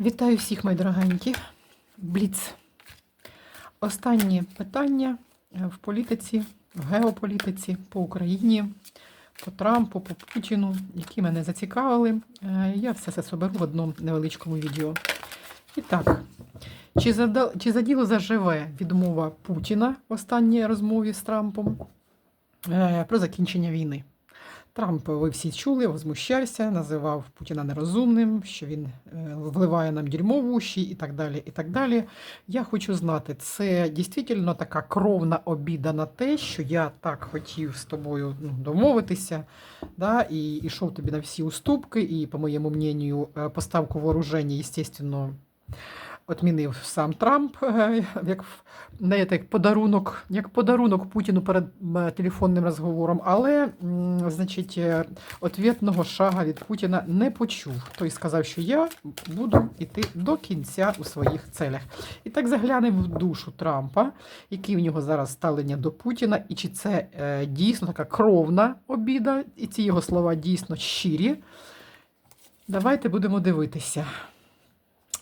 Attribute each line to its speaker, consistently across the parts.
Speaker 1: Вітаю всіх, мої дорогенькі. Бліц. Останнє питання е, в політиці, в геополітиці по Україні, по Трампу, по Путіну, які мене зацікавили. Е, Я все це соберу в одному невеличкому відео. І так, чи, зада... чи за діло заживе відмова Путіна в останній розмові з Трампом е, про закінчення війни? Трамп, ви всі чули, возмущався, називав Путіна нерозумним, що він е, вливає нам дерьмо в уші і так далі. і так далі. Я хочу знати, це дійсно така кровна обіда на те, що я так хотів з тобою ну, домовитися, да, і йшов тобі на всі уступки, і, по моєму мнению, е, поставку вооруження, звісно, Отмінив сам Трамп е, як, знаєте, як подарунок, як подарунок Путіну перед телефонним розговором, але, значить, е, ответного шага від Путіна не почув. Той сказав, що я буду йти до кінця у своїх целях. І так заглянемо в душу Трампа, який в нього зараз ставлення до Путіна, і чи це е, дійсно така кровна обіда, і ці його слова дійсно щирі. Давайте будемо дивитися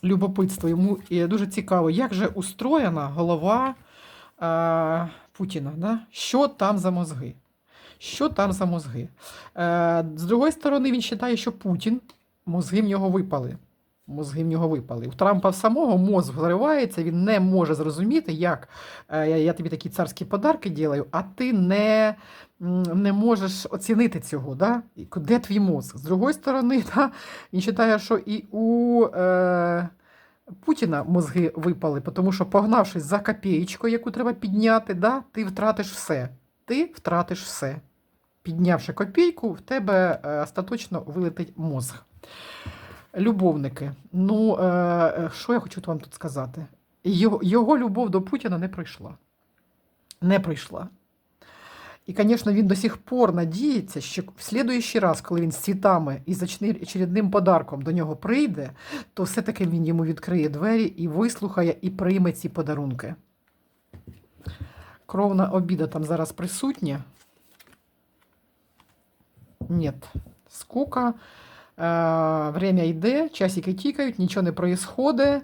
Speaker 1: любопитство. Йому і дуже цікаво, як же устроєна голова е, Путіна. Да? Що там за мозги? Що там за мозги? Е, з другої сторони, він вважає, що Путін мозги в нього випали. Мозги в нього випали. У Трампа самого мозг зривається, він не може зрозуміти, як е, я, тобі такі царські подарки ділаю, а ти не, не можеш оцінити цього. Да? Де твій мозг? З другої сторони, да, він вважає, що і у е, Путіна мозги випали, тому що, погнавшись за копієчкою, яку треба підняти, да, ти втратиш все. Ти втратиш все. Піднявши копійку, в тебе е, остаточно вилетить мозг. Любовники. Ну, е, е, що я хочу вам тут сказати? Його, його любов до Путіна не пройшла. Не пройшла. І, звісно, він до сих пор надіється, що в слідуючий раз, коли він з цвітами і з очередним подарком до нього прийде, то все-таки він йому відкриє двері і вислухає, і прийме ці подарунки. Кровна обіда там зараз присутня. Ні, скука. Е, время йде, часики тікають, нічого не проїсходить.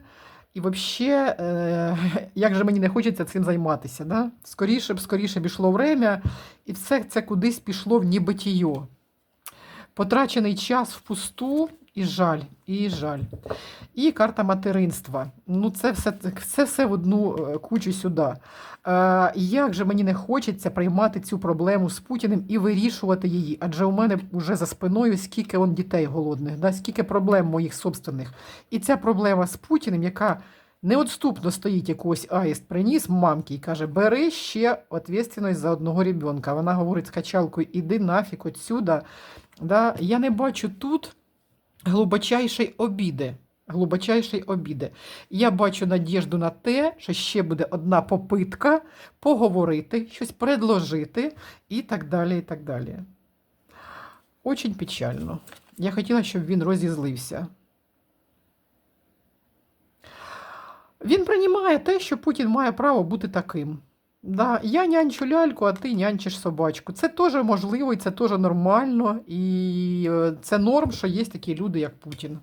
Speaker 1: І взагалі, е, як же мені не хочеться цим займатися. Да? Скоріше б, скоріше б ішло время, і все це кудись пішло в нібитіо. Потрачений час впусту і жаль, і жаль. І карта материнства. Ну, це все, це все в одну е, кучу сюди. Е, як же мені не хочеться приймати цю проблему з Путіним і вирішувати її? Адже у мене вже за спиною скільки он дітей голодних, да? скільки проблем моїх собственних. І ця проблема з Путіним, яка неотступно стоїть якогось аїст, приніс мамки і каже: бери ще відповідальність за одного ребенка. Вона говорить з качалкою, іди нафіг отсюда. Да? Я не бачу тут глибочайшої обіди. Глибочайшої обіди. Я бачу надіжду на те, що ще буде одна попитка поговорити, щось предложити і так далі. і так далі. Очень печально. Я хотіла, щоб він розізлився. Він приймає те, що Путін має право бути таким. Да, я нянчу ляльку, а ти нянчиш собачку. Це теж можливо і це теж нормально. І е, це норм, що є такі люди, як Путін.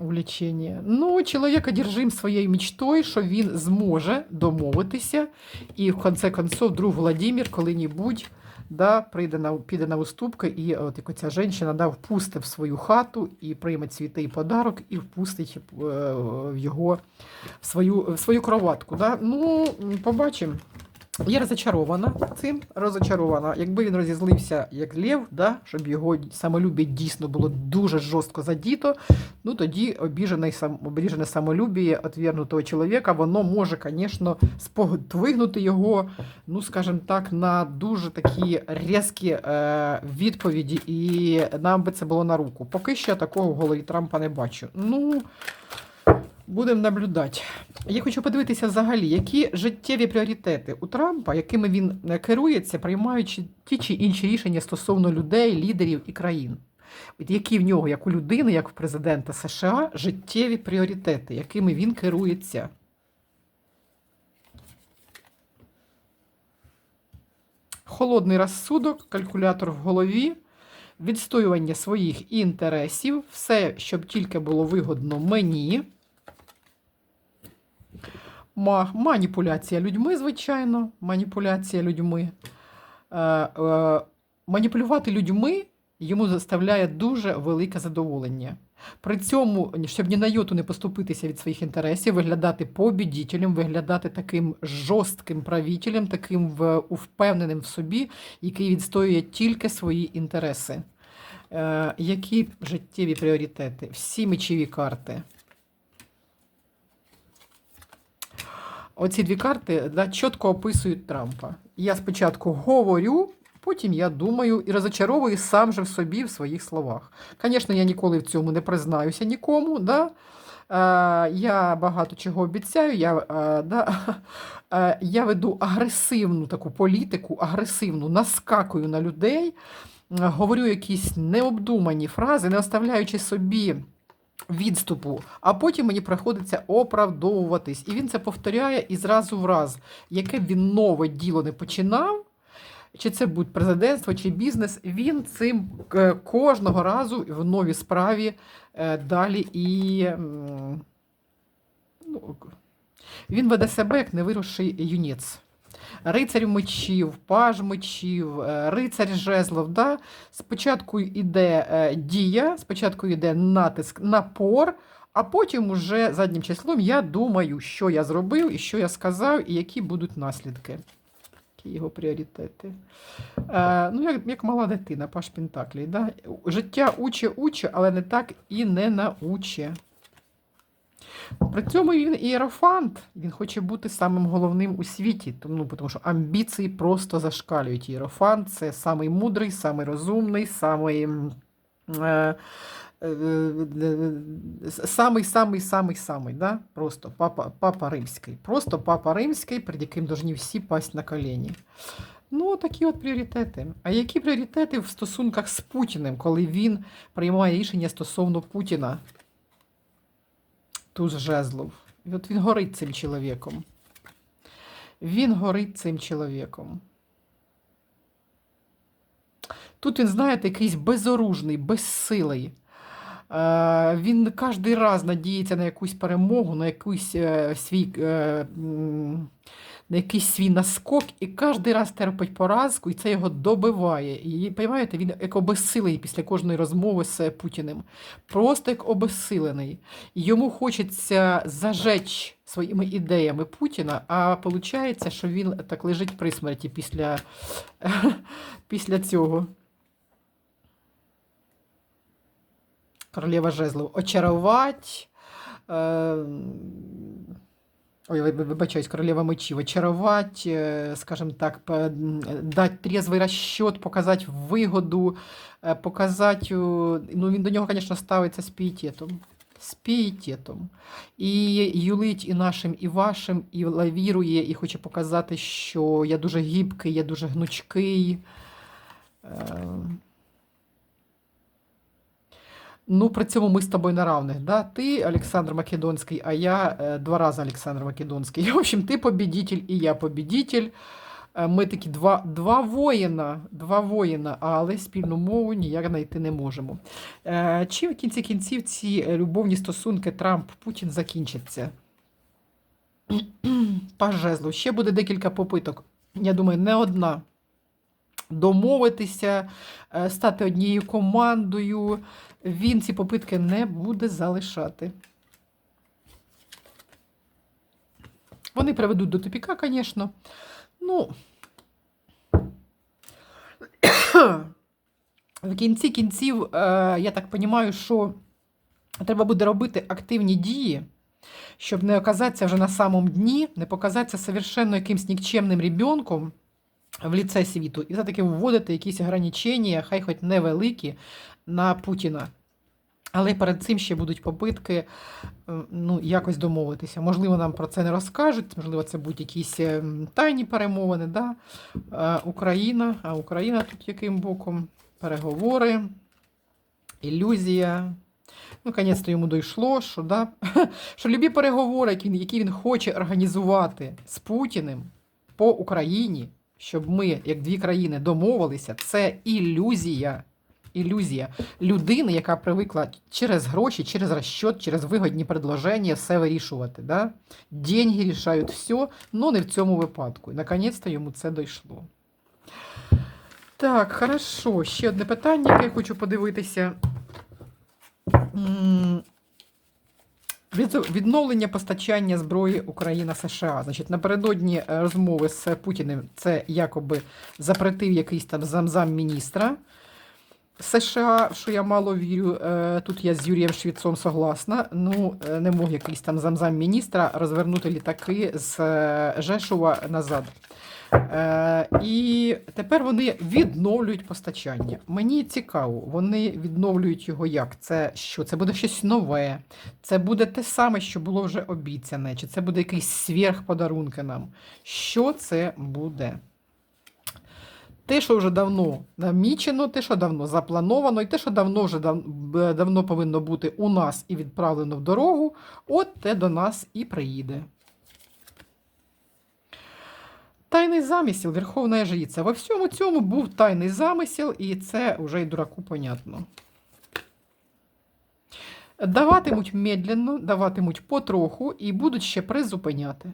Speaker 1: Увлечення. Ну, чоловік одержим своєю мечтою, що він зможе домовитися. І в конце концов, друг Владимир коли-небудь да, прийде на, піде на уступки, і от як ця жінка да, впустить в свою хату і прийме цвіти і подарок, і впустить е, в його в свою, в свою кроватку. Да? Ну, побачимо. Я розочарована цим, розочарована. Якби він розізлився як лев, да, щоб його самолюбі дійсно було дуже жорстко задіто, ну тоді обіжене, обіжене самолюбіє отвергнутого чоловіка, воно може, звісно, сподвигнути його, ну, скажімо так, на дуже такі різкі е, відповіді, і нам би це було на руку. Поки що такого в голові Трампа не бачу. Ну. Будемо наблюдати. Я хочу подивитися взагалі, які життєві пріоритети у Трампа, якими він е, керується, приймаючи ті чи інші рішення стосовно людей, лідерів і країн. Які в нього, як у людини, як у президента США, життєві пріоритети, якими він керується. Холодний розсудок, калькулятор в голові, відстоювання своїх інтересів, все, щоб тільки було вигодно мені. Ма- Маніпуляція людьми, звичайно, маніпуляція людьми. Е, е, маніпулювати людьми йому заставляє дуже велике задоволення. При цьому, щоб ні на йоту не поступитися від своїх інтересів, виглядати побідітелем, виглядати таким жорстким правителем, таким впевненим в собі, який відстоює тільки свої інтереси. Е, які життєві пріоритети? Всі мечові карти. Оці дві карти да, чітко описують Трампа. Я спочатку говорю, потім я думаю і розочаровую сам же в собі в своїх словах. Звісно, я ніколи в цьому не признаюся нікому. Да? Е, я багато чого обіцяю. Я, е, да, е, я веду агресивну таку політику, агресивну, наскакую на людей, говорю якісь необдумані фрази, не оставляючи собі відступу, а потім мені приходиться оправдовуватись. І він це повторяє і зразу в раз, яке він нове діло не починав. Чи це будь президентство, чи бізнес, він цим е, кожного разу в новій справі е, далі і ну, він веде себе як невируший юнець. Рицарь мечів, паж мечів, е, рицарь жезлов. Да? Спочатку йде е, дія, спочатку йде натиск, напор, а потім уже заднім числом я думаю, що я зробив, і що я сказав, і які будуть наслідки. Його пріоритети. Е, ну, як, як мала дитина, паш Пентаклій. Да? Життя уче, уче, але не так і не науче. При цьому він ієрофант, він хоче бути самим головним у світі, тому, ну, тому що амбіції просто зашкалюють. Ієрофант це самий мудрий, самий розумний, самий. Е, е, е, самий, самий, самий, самий, да? Просто папа, папа римський. Просто папа римський, перед яким повинні всі пасть на коліні. Ну, такі от пріоритети. А які пріоритети в стосунках з Путіним, коли він приймає рішення стосовно Путіна? Туз жезлов. І от він горить цим чоловіком. Він горить цим чоловіком. Тут він, знаєте, якийсь безоружний, безсилий. Е, Він кожен раз надіється на якусь перемогу, на якийсь е, свій, е, на якийсь свій наскок, і кожен раз терпить поразку, і це його добиває. І розумієте, він як обезсилений після кожної розмови з Путіним. Просто як обезсилений. Йому хочеться зажечь своїми ідеями Путіна, а виходить, що він так лежить при смерті після, після цього. Королева жезлов. Очарувати. Е, Ой, ви- ви- вибачаюсь, королева мечів. Очарувати, е, скажімо так, дати трезвий розчет, показати вигоду, е, показати. Ну, він до нього, звісно, ставиться з пієтетом. З пієтетом. І юлить і нашим, і вашим, і лавірує, і хоче показати, що я дуже гібкий, я дуже гнучкий. Ну, при цьому ми з тобою на равних. Да? Ти Олександр Македонський, а я е, два рази Олександр Македонський. В общем, ти побідитель і я побідитель. Е, Ми такі два, два воїна, два воїна, але спільну мову ніяк знайти не можемо. Е, Чим в кінці кінців ці любовні стосунки Трамп-Путін закінчаться? Паж жезлу. Ще буде декілька попиток. Я думаю, не одна. Домовитися, е, стати однією командою. Він ці попитки не буде залишати. Вони приведуть до тупіка, звісно. Ну, в кінці кінців, е, я так розумію, що треба буде робити активні дії, щоб не оказатися вже на самому дні, не показатися совершенно якимсь нікчемним ребенком в ліце світу, і все-таки вводити якісь ограничення, хай хоч невеликі, на Путіна. Але перед цим ще будуть попитки ну, якось домовитися. Можливо, нам про це не розкажуть, можливо, це будуть якісь е, тайні перемовини. Да? Україна, а Україна тут яким боком? Переговори, ілюзія. Ну, наконець-то йому дійшло, що, да? що любі переговори, які він хоче організувати з Путіним по Україні, щоб ми, як дві країни, домовилися, це ілюзія. ілюзія людини, яка привикла через гроші, через розчет, через вигодні предложення все вирішувати. Да? Деньги рішають все, але не в цьому випадку. І наконець-то йому це дійшло. Так, хорошо. Ще одне питання, яке я хочу подивитися. Відновлення постачання зброї Україна США. Значить, напередодні е, розмови з Путіним це якоби запретив якийсь там замзам міністра США, що я мало вірю. Е, Тут я з Юрієм Швіцом согласна. Ну, е, не мог якийсь там замзам міністра розвернути літаки з е, Жешува назад. І тепер вони відновлюють постачання. Мені цікаво, вони відновлюють його як? Це що? Це буде щось нове, це буде те саме, що було вже обіцяне, чи це буде якийсь сверхподарунки нам. Що це буде? Те, що вже давно намічено, те, що давно заплановано, і те, що давно вже дав- давно повинно бути у нас і відправлено в дорогу, от те до нас і приїде. Тайний замисел Верховна Жриця. Во всьому цьому був тайний замисел, і це вже й дураку понятно. Даватимуть медленно, даватимуть потроху і будуть ще призупиняти.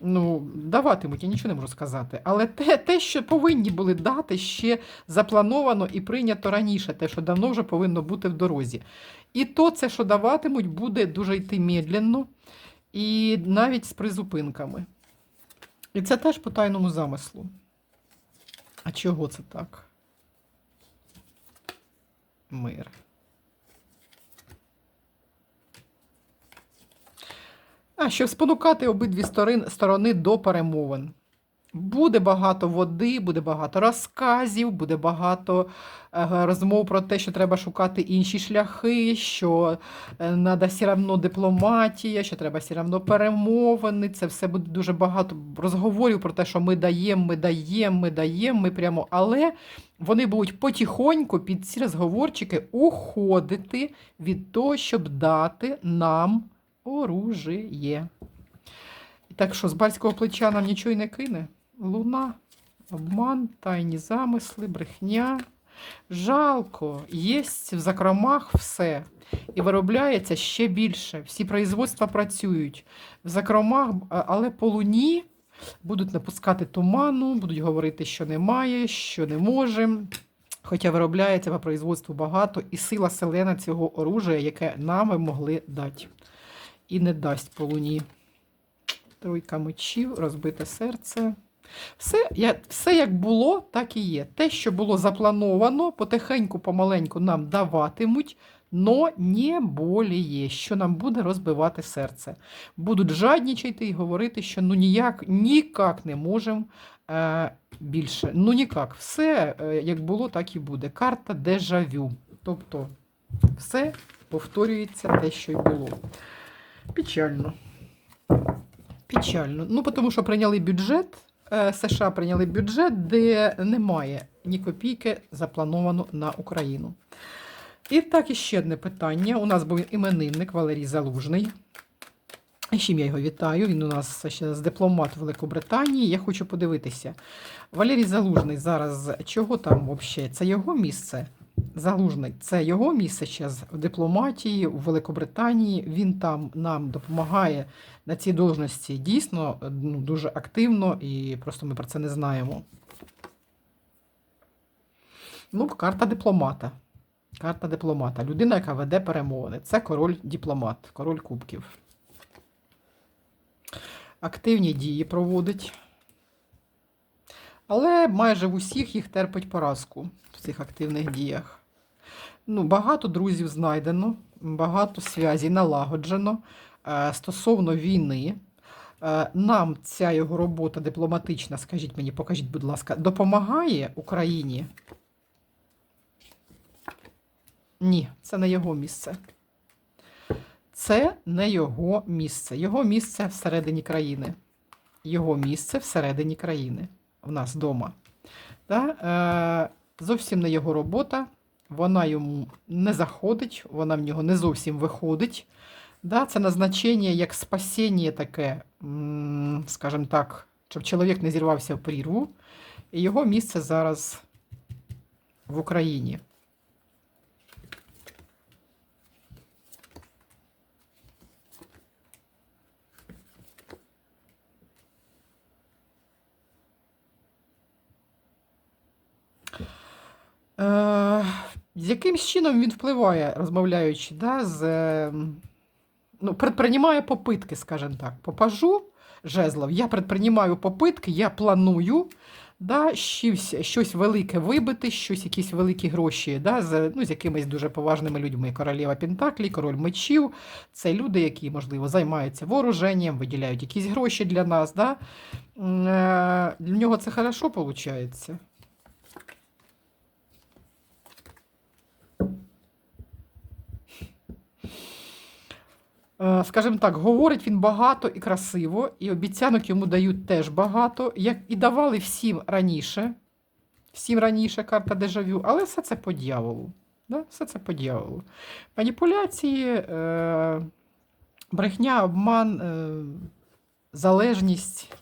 Speaker 1: Ну, даватимуть, я нічого не можу сказати. Але те, те, що повинні були дати, ще заплановано і прийнято раніше, те, що давно вже повинно бути в дорозі. І то, це, що даватимуть, буде дуже йти медленно і навіть з призупинками. І це теж по тайному замислу. А чого це так? Мир. А, щоб спонукати обидві сторони, до перемовин. Буде багато води, буде багато розказів, буде багато е, розмов про те, що треба шукати інші шляхи, що треба все одно дипломатія, що треба все одно перемовини. Це все буде дуже багато розговорів про те, що ми даємо, ми даємо, ми даємо, ми прямо. Але вони будуть потихоньку під ці розговорчики уходити від того, щоб дати нам оружіє. Так що з бальського плеча нам нічого й не кине. Луна, обман, тайні замисли, брехня. Жалко, є в закромах все. І виробляється ще більше. Всі производства працюють в закромах, але по луні будуть напускати туману, будуть говорити, що немає, що не можемо. Хоча виробляється по производству багато, і сила селена цього оружия, яке нам могли дати. І не дасть по луні. Тройка мечів, розбите серце. Все, я, все як було, так і є. Те, що було заплановано, потихеньку, помаленьку нам даватимуть, но не боліє, що нам буде розбивати серце. Будуть жаднічати і говорити, що ну ніяк, ніяк не можемо е, більше. Ну ніяк. Все е, як було, так і буде. Карта дежавю. Тобто все повторюється те, що й було. Печально. Печально. Ну, тому що прийняли бюджет, е, США прийняли бюджет, де немає ні копійки заплановано на Україну. І так, іще одне питання. У нас був іменинник Валерій Залужний. І чим я його вітаю. Він у нас ще з дипломат Великобританії. Я хочу подивитися. Валерій Залужний зараз чого там взагалі? Це його місце? Залужний, це його місце зараз в дипломатії у Великобританії. Він там нам допомагає на цій должності дійсно ну, дуже активно, і просто ми про це не знаємо. Ну, карта дипломата. Карта дипломата. Людина, яка веде перемовини. Це король дипломат, король кубків. Активні дії проводить. Але майже в усіх їх терпить поразку в цих активних діях. Ну, багато друзів знайдено, багато зв'язій налагоджено е, стосовно війни. Е, Нам ця його робота дипломатична, скажіть мені, покажіть, будь ласка, допомагає Україні? Ні, це не його місце. Це не його місце. Його місце всередині країни. Його місце всередині країни. В нас вдома. Да? Е, зовсім не його робота вона йому не заходить, вона в нього не зовсім виходить. Да, Це назначення як спасіння таке, скажімо так, щоб чоловік не зірвався в прірву. І його місце зараз в Україні. Е з яким чином він впливає, розмовляючи, да, з, е, ну, предпринимає попитки, скажімо так, по пажу жезлов. Я предпринимаю попитки, я планую да, щось, щось велике вибити, щось, якісь великі гроші да, з, ну, з якимись дуже поважними людьми. Королева Пентаклі, король мечів. Це люди, які, можливо, займаються вооруженням, виділяють якісь гроші для нас. Да. Е, Для нього це хорошо виходить. Скажімо так, говорить він багато і красиво, і обіцянок йому дають теж багато, як і давали всім раніше. Всім раніше карта дежавю, але все це по дьяволу. Да? Все це по дьяволу. Маніпуляції, е, брехня, обман, е, залежність.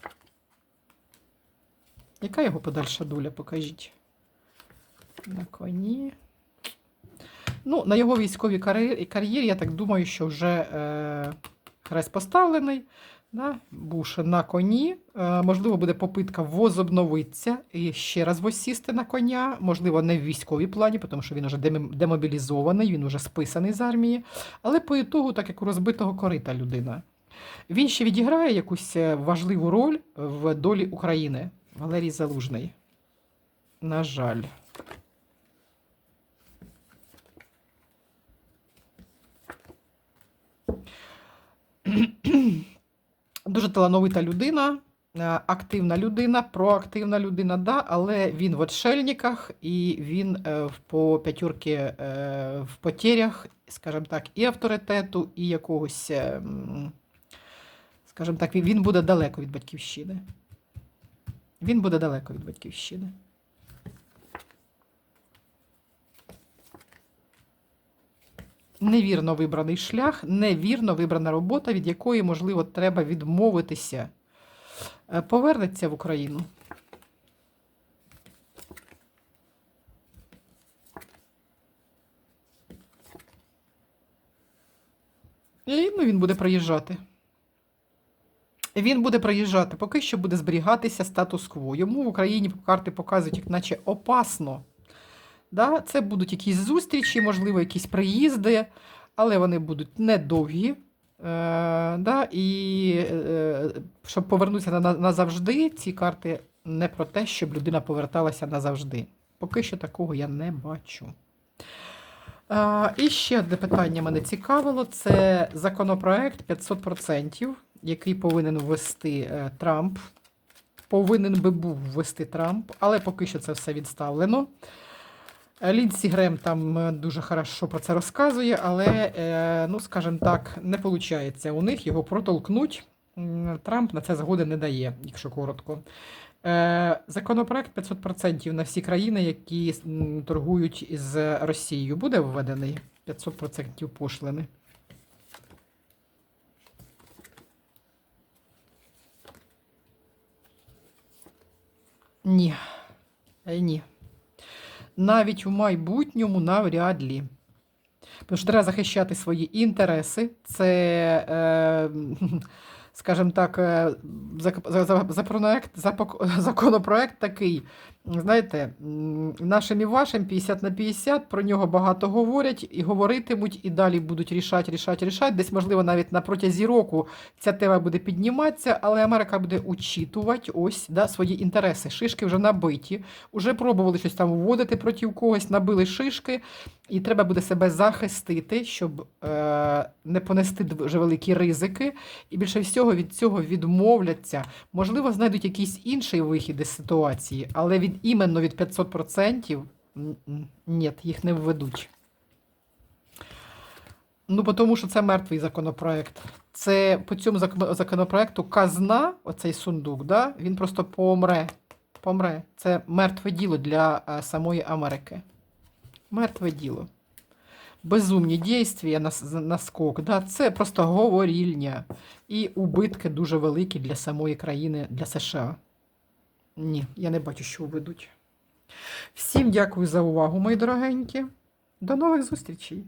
Speaker 1: Яка його подальша доля, покажіть? На коні. Ну, на його військовій кар'єрі, я так думаю, що вже е, хрест поставлений. Да? Бувши на коні, е, можливо, буде попитка возобновитися і ще раз восісти на коня. Можливо, не в військовій плані, тому що він вже демобілізований, він вже списаний з армії. Але по ітогу, так як у розбитого корита людина. Він ще відіграє якусь е, важливу роль в долі України. Валерій Залужний. На жаль. Дуже талановита людина, е, активна людина, проактивна людина, да, але він в отшельниках і він е, по п'ятюрки е, в потерях, скажімо так, і авторитету, і якогось, скажімо так, він буде далеко від батьківщини. Він буде далеко від батьківщини. Невірно вибраний шлях, невірно вибрана робота, від якої, можливо, треба відмовитися. Е, Повернеться в Україну. І ну, він буде проїжджати. Він буде проїжджати, поки що буде зберігатися статус-кво. Йому в Україні карти показують, як наче опасно. Да? Це будуть якісь зустрічі, можливо, якісь приїзди, але вони будуть недовгі. Е, да? І е, щоб повернутися на- на- назавжди, ці карти не про те, щоб людина поверталася назавжди. Поки що такого я не бачу. А, і ще одне питання мене цікавило: це законопроект 500%, який повинен ввести е, Трамп. Повинен би був ввести Трамп, але поки що це все відставлено. Лінсі Грем там е, дуже хорошо про це розказує, але, е, ну, скажімо так, не виходить у них його протолкнуть. Трамп на це згоди не дає, якщо коротко. Е, Законопроект 500% на всі країни, які торгують із Росією, буде введений 500% пошлини. Ні. Ні. Навіть у майбутньому навряд лі. Тому що треба захищати свої інтереси. Це, е, скажімо так, е, зак- за- за- запроект- запок- законопроект такий. Знаєте, нашим і вашим 50 на 50, про нього багато говорять і говоритимуть, і далі будуть рішати, рішати, рішати. Десь, можливо, навіть на протязі року ця тема буде підніматися, але Америка буде учитувати ось да, свої інтереси. Шишки вже набиті, вже пробували щось там вводити проти когось, набили шишки, і треба буде себе захистити, щоб е, не понести дуже великі ризики. І більше всього від цього відмовляться. Можливо, знайдуть якийсь інший вихід із ситуації, але від іменно від 500% м, м, ні, їх не введуть. Ну, тому що це мертвий законопроект. Це по цьому законопроекту казна, оцей сундук, да, він просто помре. Помре. Це мертве діло для е, самої Америки. Мертве діло. Безумні дійствия на, с- на скок. Да? Це просто говорільня. І убитки дуже великі для самої країни, для США. Ні, я не бачу, що введуть. Всім дякую за увагу, мої дорогенькі. До нових зустрічей!